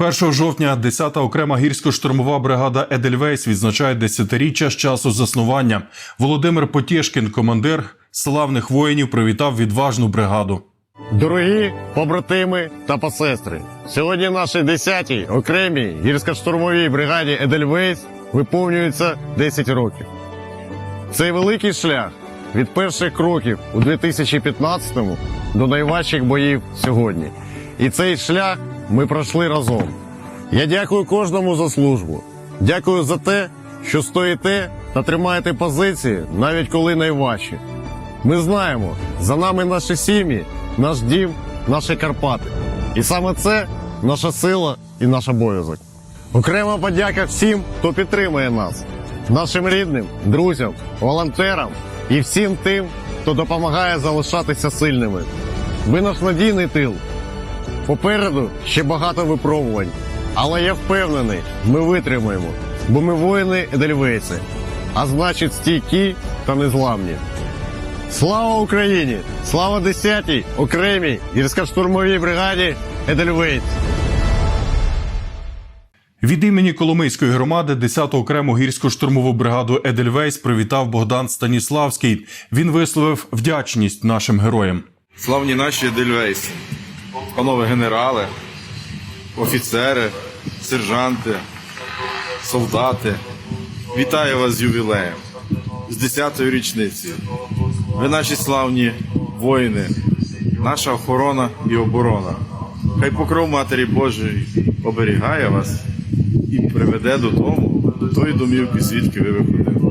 1 жовтня 10-та окрема гірсько-штурмова бригада Едельвейс відзначає десятиріччя з часу заснування. Володимир Потєшкін, командир славних воїнів, привітав відважну бригаду. Дорогі побратими та посестри, сьогодні нашій 10-й окремій гірсько-штурмовій бригаді Едельвейс виповнюється 10 років. Цей великий шлях від перших кроків у 2015-му до найважчих боїв сьогодні. І цей шлях ми пройшли разом. Я дякую кожному за службу. Дякую за те, що стоїте та тримаєте позиції, навіть коли найважче. Ми знаємо, за нами наші сім'ї, наш дім, наші Карпати. І саме це наша сила і наш обов'язок. Окрема подяка всім, хто підтримує нас, нашим рідним, друзям, волонтерам і всім тим, хто допомагає залишатися сильними. Ви наш надійний тил. Попереду ще багато випробувань, але я впевнений, ми витримаємо, бо ми воїни Едельвейси, а значить стійкі та незламні. Слава Україні! Слава 10-й окремій гірсько-штурмовій бригаді Едельвейс! Від імені Коломийської громади 10-ту окрему гірсько-штурмову бригаду Едельвейс привітав Богдан Станіславський. Він висловив вдячність нашим героям. Славні наші Дельвейс, панове генерали, офіцери, сержанти, солдати. Вітаю вас з ювілеєм, з 10-ї річниці. Ви наші славні воїни, наша охорона і оборона. Хай покров Матері Божої оберігає вас і приведе додому, до тої домівки, звідки ви виходили.